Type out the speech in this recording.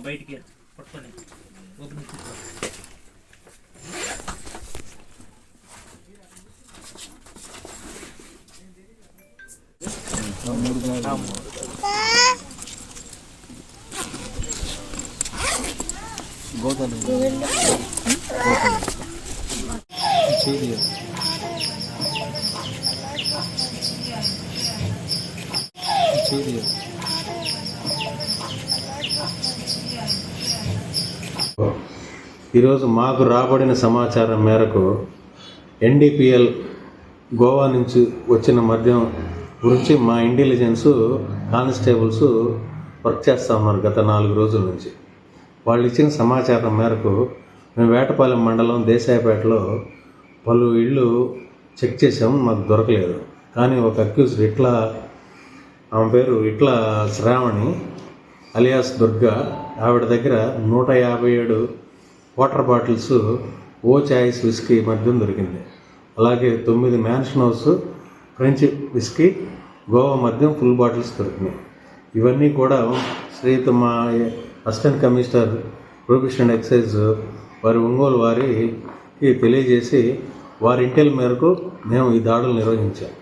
బయటికి పట్టుకొని ఓపెన్ చేసి తీసుకో. గోతాలు చేయి చేయి ఈరోజు మాకు రాబడిన సమాచారం మేరకు ఎన్డీపీఎల్ గోవా నుంచి వచ్చిన మద్యం గురించి మా ఇంటెలిజెన్స్ కానిస్టేబుల్స్ వర్క్ చేస్తామన్నారు గత నాలుగు రోజుల నుంచి. వాళ్ళు ఇచ్చిన సమాచారం మేరకు మేము వేటపాలెం మండలం దేశాయపేటలో పలు ఇళ్ళు చెక్ చేసాము మాకు దొరకలేదు. కానీ ఒక అక్యూజ్డ్ ఇట్లా ఆమె పేరు ఇట్లా శ్రావణి అలియాస్ దుర్గా ఆవిడ దగ్గర నూట యాభై ఏడు water bottles O choice whisky మద్యం దొరికింది. అలాగే తొమ్మిది mansion house French whisky Goa మద్యం ఫుల్ బాటిల్స్ దొరికినాయి. ఇవన్నీ కూడా శ్రీయుత మా అసిస్టెంట్ కమిషనర్ ప్రొఫెషనల్ ఎక్సైజ్ వారి ఒంగోలు వారికి తెలియజేసి వారి ఇంటెల్ మేరకు మేము ఈ దాడులు నిర్వహించాం.